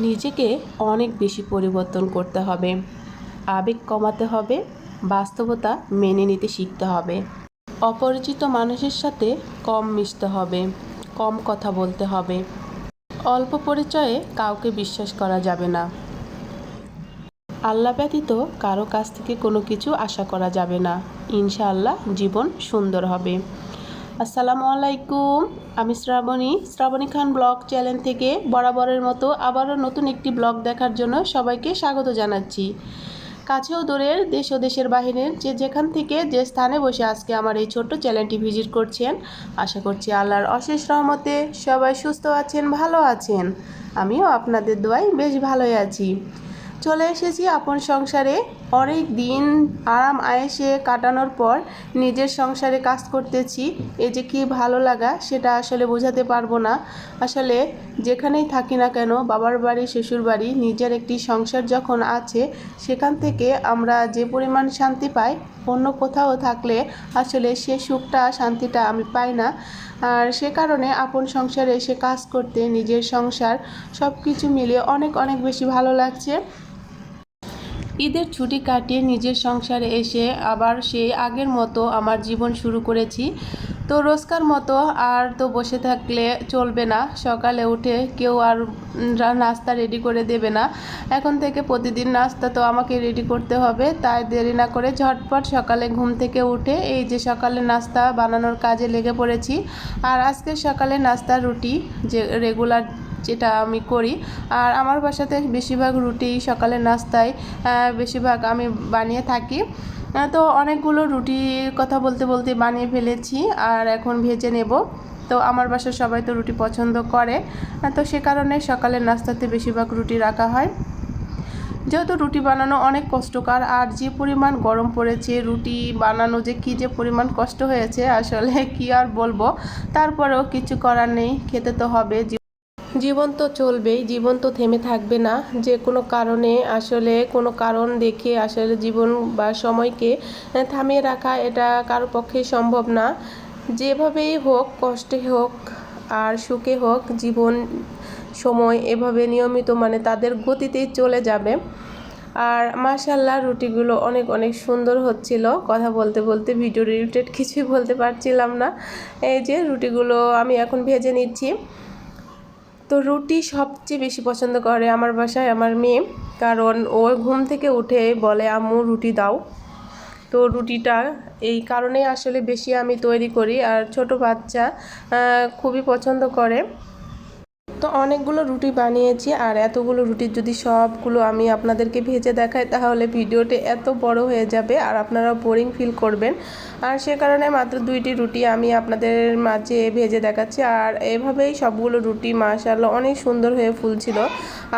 নিজেকে অনেক বেশি পরিবর্তন করতে হবে। আবেগ কমাতে হবে, বাস্তবতা মেনে নিতে শিখতে হবে। অপরিচিত মানুষের সাথে কম মিশতে হবে, কম কথা বলতে হবে। অল্প পরিচয়ে কাউকে বিশ্বাস করা যাবে না। আল্লাহ ব্যতীত কারও কাছ থেকে কোনো কিছু আশা করা যাবে না। ইনশাআল্লাহ জীবন সুন্দর হবে। আসসালামু আলাইকুম, আমি শ্রাবণী। শ্রাবণী খান ব্লগ চ্যানেল থেকে বরাবরের মতো আবারও নতুন একটি ব্লগ দেখার জন্য সবাইকে স্বাগত জানাচ্ছি। কাছেও দূরের দেশ ও দেশের বাহিরের যে যেখান থেকে যে স্থানে বসে আজকে আমার এই ছোট্ট চ্যানেলটি ভিজিট করছেন, আশা করছি আল্লাহর অশেষ রহমতে সবাই সুস্থ আছেন, ভালো আছেন। আমিও আপনাদের দোয়াই বেশ ভালোই আছি। চলে এসেছি আপন সংসারে অনেক দিন আরাম আয়েসে কাটানোর পর নিজের সংসারে কাজ করতেছি। এই যে কি ভালো লাগা, সেটা আসলে বোঝাতে পারব না। আসলে যেখানেই থাকি না কেন, বাবার বাড়ি, শ্বশুর বাড়ি, নিজের একটি সংসার যখন আছে, সেখান থেকে আমরা যে পরিমাণ শান্তি পাই, অন্য কোথাও থাকলে আসলে সে সুখটা, শান্তিটা আমি পাই না। আর সে কারণে আপন সংসারে এসে কাজ করতে, নিজের সংসার সব কিছু মিলিয়ে অনেক অনেক বেশি ভালো লাগছে। ঈদের ছুটি কাটিয়ে নিজের সংসারে এসে আবার সেই আগের মতো আমার জীবন শুরু করেছি। তো রোজকার মতো আর তো বসে থাকলে চলবে না। সকালে উঠে কেউ আর নাস্তা রেডি করে দেবে না। এখন থেকে প্রতিদিন নাস্তা তো আমাকে রেডি করতে হবে। তাই দেরি না করে ঝটপট সকালে ঘুম থেকে উঠে এই যে সকালে নাস্তা বানানোর কাজে লেগে পড়েছি। আর আজকে সকালে নাস্তা রুটি যে রেগুলার যেটা আমি করি। আর আমার বাসাতে বেশিরভাগ রুটি সকালে নাস্তায় বেশিরভাগ আমি বানিয়ে থাকি। তো অনেকগুলো রুটির কথা বলতে বলতে বানিয়ে ফেলেছি আর এখন ভেজে নেব। তো আমার বাসার সবাই তো রুটি পছন্দ করে। তো সে কারণে সকালের নাস্তাতে বেশিরভাগ রুটি রাখা হয়। যেহেতু রুটি বানানো অনেক কষ্টকর, আর যে পরিমাণ গরম পড়েছে, রুটি বানানো যে কী যে পরিমাণ কষ্ট হয়েছে, আসলে কি আর বলব? তারপরেও কিছু করার নেই, খেতে তো হবে। জীবন তো চলবেই, জীবন তো থেমে থাকবে না। যে কোনো কারণে আসলে কোনো কারণ দেখে আসলে জীবন বা সময়কে থামিয়ে রাখা এটা কারও পক্ষে সম্ভব না। যেভাবেই হোক, কষ্টে হোক আর সুখে হোক, জীবন, সময় এভাবে নিয়মিত মানে তাদের গতিতেই চলে যাবে। আর মাশাল্লাহ রুটিগুলো অনেক অনেক সুন্দর হচ্ছিল। কথা বলতে বলতে ভিডিও রিলেটেড কিছুই বলতে পারছিলাম না। এই যে রুটিগুলো আমি এখন ভেজে নিচ্ছি। তো রুটি সবচেয়ে বেশি পছন্দ করে আমার বাসায় আমার মেয়ে। কারণ ও ঘুম থেকে উঠে বলে, আম্মু, রুটি দাও। তো রুটিটা এই কারণেই আসলে বেশি আমি তৈরি করি। আর ছোট বাচ্চা খুবই পছন্দ করে। তো অনেকগুলো রুটি বানিয়েছি আর এতগুলো রুটির যদি সবগুলো আমি আপনাদেরকে ভেজে দেখাই, তাহলে ভিডিওটি এত বড় হয়ে যাবে আর আপনারা বোরিং ফিল করবেন। আর সে কারণে মাত্র দুইটি রুটি আমি আপনাদের মাঝে ভেজে দেখাচ্ছি। আর এভাবেই সবগুলো রুটি মাশাল্লাহ অনেক সুন্দর হয়ে ফুলছিল।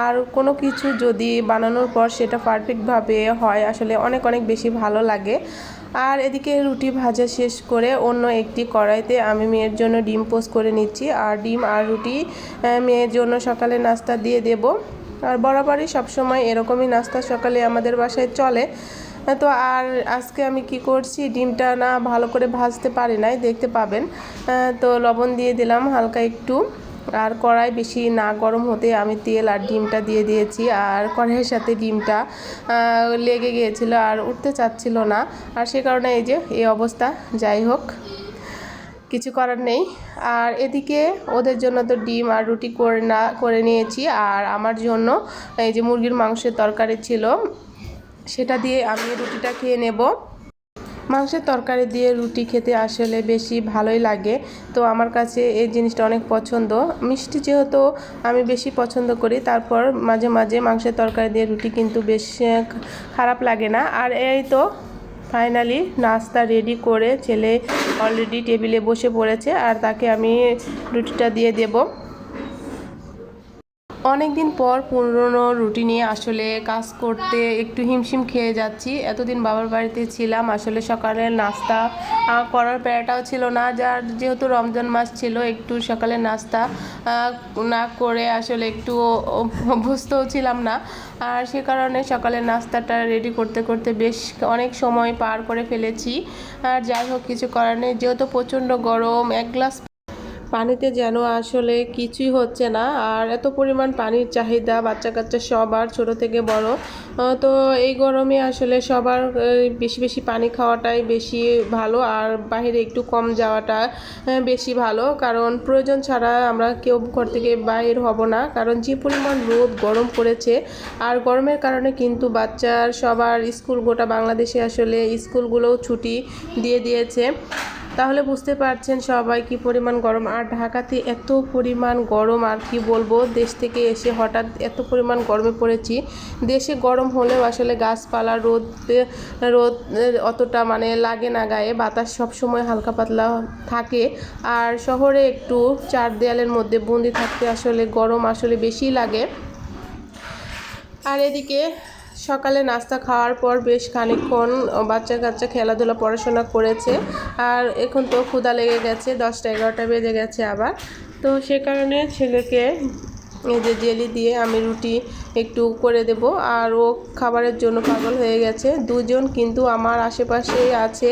আর কোনো কিছু যদি বানানোর পর সেটা পারফেক্টভাবে হয়, আসলে অনেক অনেক বেশি ভালো লাগে। আর এদিকে রুটি ভাজা শেষ করে অন্য একটি কড়াইতে আমি মেয়ের জন্য ডিম পোস্ট করে নিচ্ছি। আর ডিম আর রুটি মেয়ের জন্য সকালে নাস্তা দিয়ে দেব। আর বরাবরই সবসময় এরকমই নাস্তা সকালে আমাদের বাসায় চলে। তো আর আজকে আমি কি করছি, ডিমটা না ভালো করে ভাজতে পারি নাই, দেখতে পাবেন। তো লবণ দিয়ে দিলাম হালকা একটু। আর কড়াই বেশি না গরম হতে আমি তেল আর ডিমটা দিয়ে দিয়েছি। আর কড়াইয়ের সাথে ডিমটা লেগে গিয়েছিল আর উঠতে চাচ্ছিল না। আর সে কারণে এই যে, এই অবস্থা। যাই হোক, কিছু করার নেই। আর এদিকে ওদের জন্য তো ডিম আর রুটি করে না, করে নিয়েছি। আর আমার জন্য এই যে মুরগির মাংসের তরকারি ছিল, সেটা দিয়ে আমি রুটিটা খেয়ে নেব। মাংসের তরকারি দিয়ে রুটি খেতে আসলে বেশি ভালোই লাগে। তো আমার কাছে এই জিনিসটা অনেক পছন্দ। মিষ্টি যেহেতু আমি বেশি পছন্দ করি, তারপর মাঝে মাঝে মাংসের তরকারি দিয়ে রুটি কিন্তু বেশ খারাপ লাগে না। আর এই তো ফাইনালি নাস্তা রেডি করে ছেলে অলরেডি টেবিলে বসে পড়েছে, আর তাকে আমি রুটিটা দিয়ে দেবো। অনেক দিন পর পুরনো রুটি নিয়ে আসলে কাজ করতে একটু হিমশিম খেয়ে যাচ্ছি। এতদিন বাবার বাড়িতে ছিলাম, আসলে সকালে নাস্তা করার প্যারাটাও ছিল না। যার যেহেতু রমজান মাস ছিল, একটু সকালে নাস্তা না করে আসলে একটু অভ্যস্তও ছিলাম না। আর সে কারণে সকালে নাস্তাটা রেডি করতে করতে বেশ অনেক সময় পার করে ফেলেছি। আর যাই হোক, কিছু করার নেই। যেহেতু প্রচণ্ড গরম, এক গ্লাস পানিতে যেন আসলে কিছুই হচ্ছে না। আর এত পরিমাণ পানির চাহিদা বাচ্চা কাচ্চা সবার, ছোট থেকে বড়। তো এই গরমে আসলে সবার বেশি বেশি পানি খাওয়াটাই বেশি ভালো। আর বাইরে একটু কম যাওয়াটা বেশি ভালো। কারণ প্রয়োজন ছাড়া আমরা কেউ ঘর থেকে বাইর হব না। কারণ যে পরিমাণ রোদ, গরম পড়েছে, আর গরমের কারণে কিন্তু বাচ্চার সবার স্কুল, গোটা বাংলাদেশে আসলে স্কুলগুলোও ছুটি দিয়ে দিয়েছে। তাহলে বুঝতে পারছেন সবাই কি পরিমাণ গরম। আর ঢাকাতে এত পরিমাণ গরম, আর কি বলব, দেশ থেকে এসে হঠাৎ এত পরিমাণ গরমে পড়েছি। দেশে গরম হলেও আসলে গাছপালা, রোদ রোদ অতটা মানে লাগে না গায়ে, বাতাস সবসময় হালকা পাতলা থাকে। আর শহরে একটু চার দেয়ালের মধ্যে বন্দি থাকতে আসলে গরম আসলে বেশি লাগে। আর এদিকে সকালে নাস্তা খাওয়ার পর বেশ খানিকক্ষণ বাচ্চা কাচ্চা খেলাধুলা, পড়াশোনা করেছে। আর এখন তো ক্ষুদা লেগে গেছে, দশটা এগারোটা বেজে গেছে আবার। তো সে কারণে ছেলেকে এই যে জেলি দিয়ে আমি রুটি একটু করে দেব। আর ও খাবারের জন্য পাগল হয়ে গেছে। দুজন কিন্তু আমার আশেপাশেই আছে।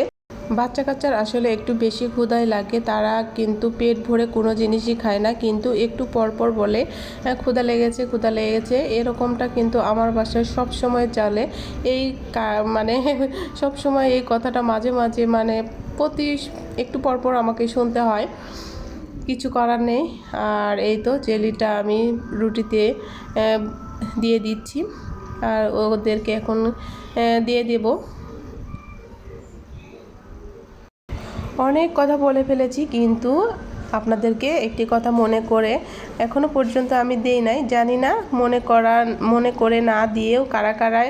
বাচ্চা কাচ্চার আসলে একটু বেশি ক্ষুধাই লাগে তারা কিন্তু পেট ভরে কোনো জিনিসই খায় না কিন্তু একটু পরপর বলে "হ্যাঁ, ক্ষুধা লেগেছে ক্ষুধা লেগেছে। এরকমটা কিন্তু আমার বাসায় সব সময় চলে। এই মানে সব সময় এই কথাটা মাঝে মাঝে মানে প্রতি একটু পরপর আমাকে শুনতে হয়। কিছু করার নেই। আর এই তো জেলিটা আমি রুটিতে দিয়ে দিচ্ছি। আর ওদেরকে এখন দিয়ে দেবো। অনেক কথা বলে ফেলেছি, কিন্তু আপনাদেরকে একটি কথা মনে করে এখনও পর্যন্ত আমি দেই নাই। জানি না মনে করা, মনে করে না দিয়েও কারা কারা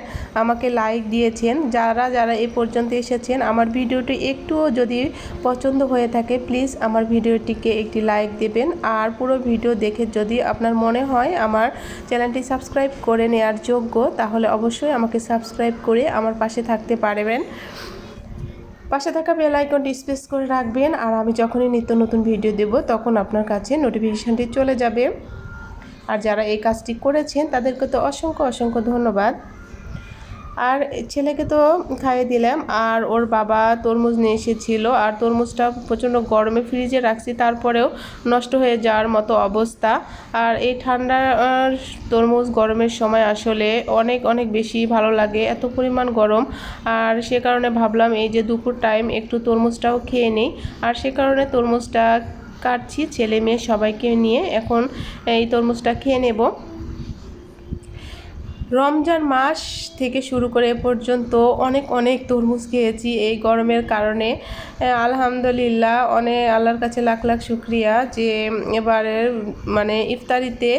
আমাকে লাইক দিয়েছেন। যারা যারা এ পর্যন্ত এসেছেন, আমার ভিডিওটি একটুও যদি পছন্দ হয়ে থাকে প্লিজ আমার ভিডিওটিকে একটি লাইক দেবেন। আর পুরো ভিডিও দেখে যদি আপনার মনে হয় আমার চ্যানেলটি সাবস্ক্রাইব করে নেওয়ার যোগ্য, তাহলে অবশ্যই আমাকে সাবস্ক্রাইব করে আমার পাশে থাকতে পারবেন। পাশে থাকা বেল আইকনটি স্পেস করে রাখবেন আর আমি যখনই নিত্য নতুন ভিডিও দেব, তখন আপনার কাছে নোটিফিকেশানটি চলে যাবে। আর যারা এই কাজটি করেছেন, তাদেরকে তো অসংখ্য অসংখ্য ধন্যবাদ। আর ছেলেকে তো খাইয়ে দিলাম আর ওর বাবা তরমুজ নিয়ে এসেছিল আর তরমুজটা প্রচণ্ড গরমে ফ্রিজে রাখছি তারপরেও নষ্ট হয়ে যাওয়ার মতো অবস্থা। আর এই ঠান্ডা আহ, তরমুজ গরমের সময় আসলে অনেক অনেক বেশি ভালো লাগে এত পরিমাণ গরম। আর সে কারণে ভাবলাম এই যে দুপুর টাইম একটু তরমুজটাও খেয়ে নিই। আর সে কারণে তরমুজটা কাটছি ছেলে মেয়ে সবাইকে নিয়ে এখন এই তরমুজটা খেয়ে নেব। রমজান মাস থেকে শুরু করে পর্যন্ত অনেক অনেক তরমুজ খেয়েছি এই গরমের কারণে। আলহামদুলিল্লাহ অনেক আল্লাহর কাছে লাখ লাখ শুক্রিয়া যে এবারের মানে ইফতারিতে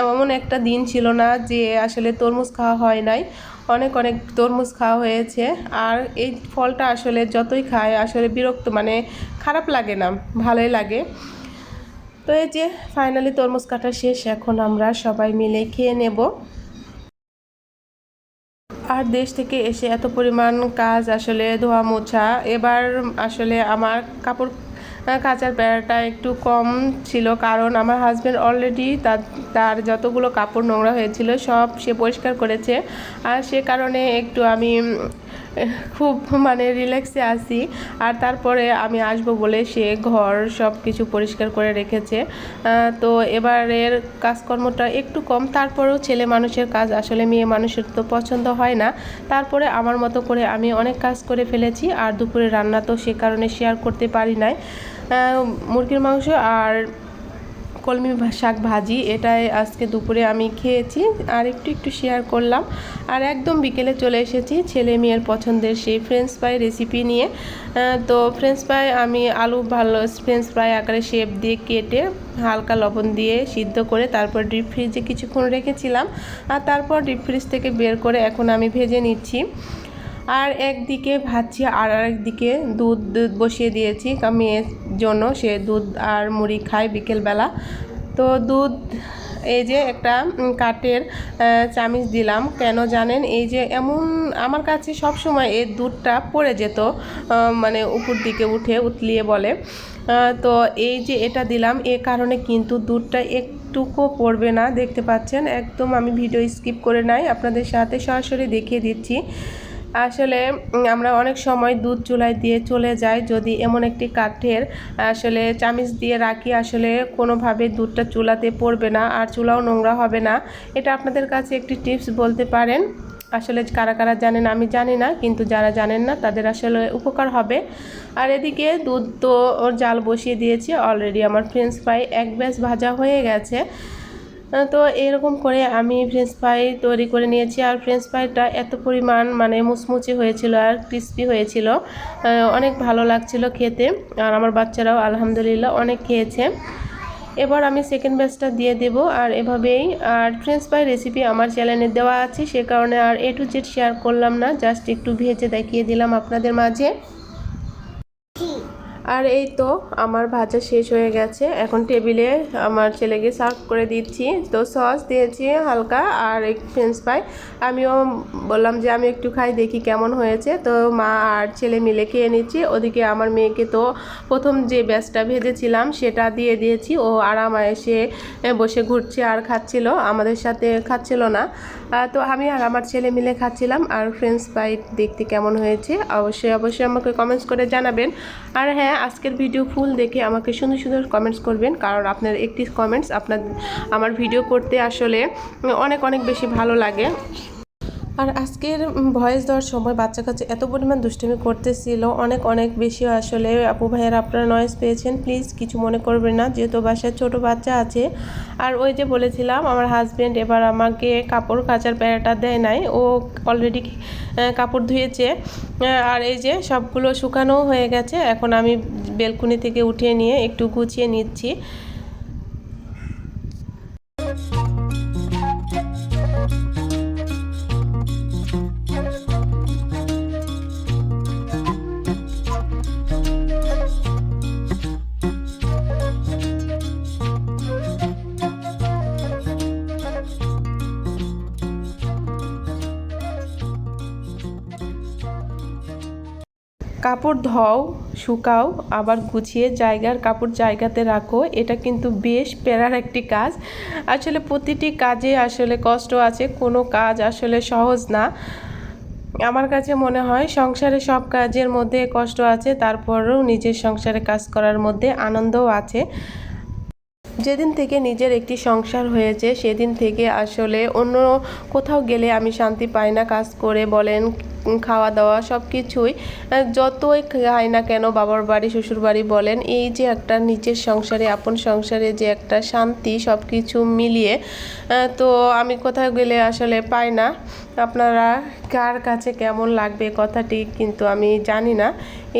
এমন একটা দিন ছিল না যে আসলে তরমুজ খাওয়া হয় নাই। অনেক অনেক তরমুজ খাওয়া হয়েছে। আর এই ফলটা আসলে যতই খায় আসলে বিরক্ত মানে খারাপ লাগে না, ভালোই লাগে। তো এই যে, ফাইনালি তরমুজ কাটা শেষ, এখন আমরা সবাই মিলে খেয়ে নেব। আর দেশ থেকে এসে এত পরিমাণ কাজ আসলে ধোয়া মোছা, এবার আসলে আমার কাপড় কাচার প্যারাটা একটু কম ছিল কারণ আমার হাজব্যান্ড অলরেডি তার তার যতগুলো কাপড় নোংরা হয়েছিল সব সে পরিষ্কার করেছে। আর সে কারণে একটু আমি খুব মানে রিল্যাক্সে আসি আর তারপরে আমি আসব বলে সে ঘর সব কিছু পরিষ্কার করে রেখেছে। তো এবারের কাজকর্মটা একটু কম, তারপরেও ছেলে মানুষের কাজ আসলে মেয়ে মানুষের তো পছন্দ হয় না। তারপরে আমার মতো করে আমি অনেক কাজ করে ফেলেছি, আর দুপুরে রান্না তো সে কারণে শেয়ার করতে পারি নাই। মুরগির মাংস আর কলমি শাক ভাজি, এটাই আজকে দুপুরে আমি খেয়েছি আর একটু একটু শেয়ার করলাম। আর একদম বিকেলে চলে এসেছি ছেলে মেয়ের পছন্দের সেই ফ্রেঞ্চ ফ্রাই রেসিপি নিয়ে। তো ফ্রেঞ্চ ফ্রাই আমি আলু ভালো ফ্রেঞ্চ ফ্রাই আকারে শেপ দিয়ে কেটে হালকা লবণ দিয়ে সিদ্ধ করে তারপর ডিপ ফ্রিজে কিছুক্ষণ রেখেছিলাম। আর তারপর ডিপ ফ্রিজ থেকে বের করে এখন আমি ভেজে নিচ্ছি। আর একদিকে ভাজছি আর আরেকদিকে দুধ দুধ বসিয়ে দিয়েছি। মেয়ের জন্য সে দুধ আর মুড়ি খায় বিকেলবেলা। তো দুধ, এই যে একটা কাঠের চামিচ দিলাম। কেন জানেন? এই যে এমন, আমার কাছে সব সময় এই দুধটা পড়ে যেত মানে উপর দিকে উঠে উতলিয়ে বলে। তো এই যে এটা দিলাম, এ কারণে কিন্তু দুধটা একটুকু পড়বে না, দেখতে পাচ্ছেন? একদম আমি ভিডিও স্কিপ করে নাই, আপনাদের সাথে সরাসরি দেখিয়ে দিচ্ছি। আসলে আমরা অনেক সময় দুধ চুলায় দিয়ে চলে যাই যদি এমন একটি কাঠের, আসলে চামিচ দিয়ে রাখি, আসলে কোনোভাবে দুধটা চুলাতে পড়বে না আর চুলাও নোংরা হবে না। এটা আপনাদের কাছে একটি টিপস বলতে পারেন। আসলে কারা কারা জানেন আমি জানি না, কিন্তু যারা জানেন না তাদের আসলে উপকার হবে। আর এদিকে দুধ তো জাল বসিয়ে দিয়েছি অলরেডি আমার ফ্রেঞ্চ ফ্রাই এক ব্যাস ভাজা হয়ে গেছে। তো এরকম করে আমি ফ্রেঞ্চ ফ্রাই তৈরি করে নিয়েছি। আর ফ্রেঞ্চ ফ্রাইটা এত পরিমাণ মানে মুচমুচে হয়েছিল আর ক্রিস্পি হয়েছিল। অনেক ভালো লাগছিল খেতে। আর আমার বাচ্চারাও আলহামদুলিল্লাহ অনেক খেয়েছে। এবার আমি সেকেন্ড ব্যাচটা দিয়ে দেব আর এভাবেই। আর ফ্রেঞ্চ ফ্রাই রেসিপি আমার চ্যানেলে দেওয়া আছে, সে কারণে আর এ টু জেড শেয়ার করলাম না জাস্ট একটু ভেজে দেখিয়ে দিলাম আপনাদের মাঝে। আর এই তো আমার ভাজা শেষ হয়ে গেছে। এখন টেবিলে আমার ছেলেকে সার্ভ করে দিচ্ছি। তো সস দিয়েছি হালকা আর এক ফ্রেঞ্চ ফ্রাই আমিও বললাম যে আমি একটু খাই, দেখি কেমন হয়েছে। তো মা আর ছেলে মিলে খেয়ে নিচ্ছি। ওদিকে আমার মেয়েকে তো প্রথম যে ব্যাচটা ভেজেছিলাম, সেটা দিয়ে দিয়েছি। ও আরাম এসে বসে ঘুরছে আর খাচ্ছিল। আমাদের সাথে খাচ্ছিল না। তো আমি আর আমার ছেলে মিলে খাচ্ছিলাম আর ফ্রেন্ডস ফ্রাই দেখতে কেমন হয়েছে, অবশ্যই অবশ্যই আমাকে কমেন্টস করে জানাবেন। আর হ্যাঁ আজকের ভিডিও ফুল দেখে আমাকে সুন্দর সুন্দর কমেন্টস করবেন, কারণ আপনার একটি কমেন্টস আপনার, আমার ভিডিও করতে আসলে অনেক অনেক বেশি ভালো লাগে। আর আজকের ভয়েস দেওয়ার সময় বাচ্চা কাছে এত পরিমাণ দুষ্টুমি করতেছিল, অনেক অনেক বেশি আসলে আপু ভাইয়ের আপনারা নয়েজ পেয়েছেন। প্লিজ কিছু মনে করবেন না, যেহেতু বাসায় ছোট বাচ্চা আছে। আর ওই যে বলেছিলাম, আমার হাজব্যান্ড এবার আমাকে কাপড় কাচার প্যারাটা দেয় নাই, ও অলরেডি কাপড় ধুয়েছে। আর এই যে সবগুলো শুকানো হয়ে গেছে, এখন আমি বেলকুনি থেকে উঠিয়ে নিয়ে একটু গুছিয়ে নিচ্ছি। কাপড় ধোও, শুকাও, আবার গুছিয়ে জায়গার কাপড় জায়গাতে রাখো। এটা কিন্তু বেশ প্যারার একটি কাজ। আসলে প্রতিটি কাজে আসলে কষ্ট আছে, কোনো কাজ আসলে সহজ না। আমার কাছে মনে হয় সংসারে সব কাজের মধ্যে কষ্ট আছে, তারপরেও নিজের সংসারে কাজ করার মধ্যে আনন্দও আছে। যেদিন থেকে নিজের একটি সংসার হয়েছে, সেদিন থেকে আসলে অন্য কোথাও গেলে আমি শান্তি পাই না। কাজ করে বলেন খাওয়া দাওয়া সব কিছুই যতই খাই না কেন বাবার বাড়ি, শ্বশুর বাড়ি বলেন, এই যে একটা নিজের সংসারে, আপন সংসারে যে একটা শান্তি সব কিছু মিলিয়ে তো আমি কোথাও গেলে আসলে পাই না। আপনারা কার কাছে কেমন লাগবে কথাটি কিন্তু আমি জানি না।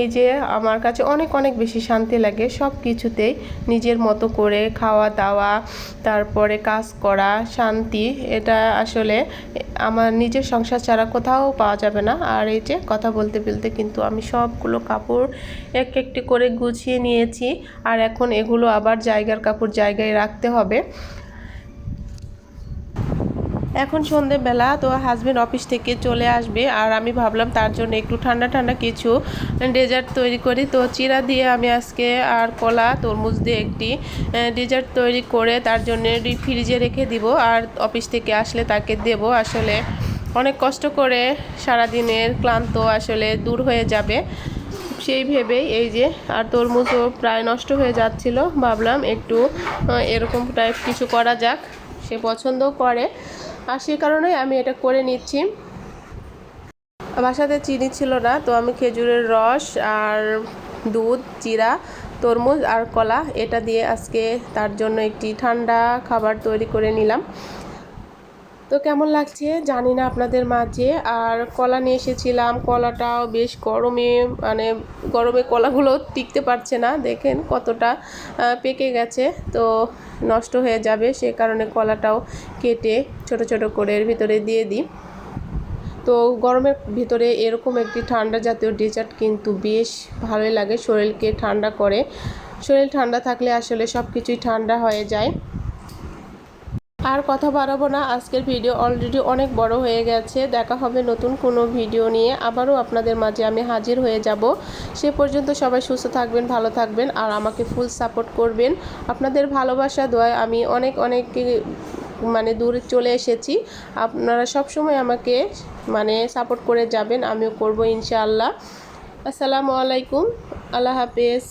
এই যে আমার কাছে অনেক অনেক বেশি শান্তি লাগে সব কিছুতেই নিজের মতো করে খাওয়া দাওয়া তারপরে কাজ করা, শান্তি, এটা আসলে আমার নিজের সংসার ছাড়া কোথাও পাওয়া যাবে না। আর এই যে কথা বলতে বলতে কিন্তু আমি সবগুলো কাপড় এক একটি করে গুছিয়ে নিয়েছি। আর এখন এগুলো আবার জায়গার কাপড় জায়গায় রাখতে হবে। এখন সন্ধেবেলা, তো হাজবেন্ড অফিস থেকে চলে আসবে। আর আমি ভাবলাম তার জন্য একটু ঠান্ডা ঠান্ডা কিছু ডেজার্ট তৈরি করি। তো চিরা দিয়ে আমি আজকে আর কলা, তরমুজ দিয়ে একটি ডেজার্ট তৈরি করে তার জন্য ফ্রিজে রেখে দিব। আর অফিস থেকে আসলে তাকে দেব আসলে। অনেক কষ্ট করে সারাদিনের ক্লান্ত আসলে দূর হয়ে যাবে। সেই ভেবেই এই যে আর তরমুজও প্রায় নষ্ট হয়ে যাচ্ছিল, ভাবলাম একটু এরকম টাইপ কিছু করা যাক। সে পছন্দও করে। আর সে কারণেই আমি এটা করে নিচ্ছি। বাসাতে চিনি ছিল না, তো আমি খেজুরের রস আর দুধ জিরা তরমুজ আর কলা, এটা দিয়ে আজকে তার জন্য একটি ঠান্ডা খাবার তৈরি করে নিলাম। তো কেমন লাগছে? জানি না আপনাদের মাঝে। আর কলা নিয়ে এসেছিলাম, কলাটাও বেশ গরমে মানে গরমে কলাগুলো টিকতে পারছে না, দেখেন কতটা পেকে গেছে। তো নষ্ট হয়ে যাবে, সে কারণে কলাটাও কেটে ছোট ছোট করে এর ভিতরে দিয়ে দিই। তো গরমের ভিতরে এরকম একটি ঠান্ডা জাতীয় ডেজার্ট কিন্তু বেশ ভালোই লাগে, শরীরকে ঠান্ডা করে। শরীর ঠান্ডা থাকলে আসলে সব কিছুই ঠান্ডা হয়ে যায়। আর কথা বাড়াবো না, আজকের ভিডিও অলরেডি অনেক বড় হয়ে গেছে। দেখা হবে নতুন কোনো ভিডিও নিয়ে। আবারও আপনাদের মাঝে আমি হাজির হয়ে যাব। সে পর্যন্ত সবাই সুস্থ থাকবেন, ভালো থাকবেন আর আমাকে ফুল সাপোর্ট করবেন। আপনাদের ভালোবাসা, দোয়ায় আমি অনেক অনেক মানে দূরে চলে এসেছি। আপনারা সব সময় আমাকে মানে সাপোর্ট করে যাবেন, আমিও করব ইনশাআল্লাহ। আসসালামু আলাইকুম, আল্লাহ হাফেজ।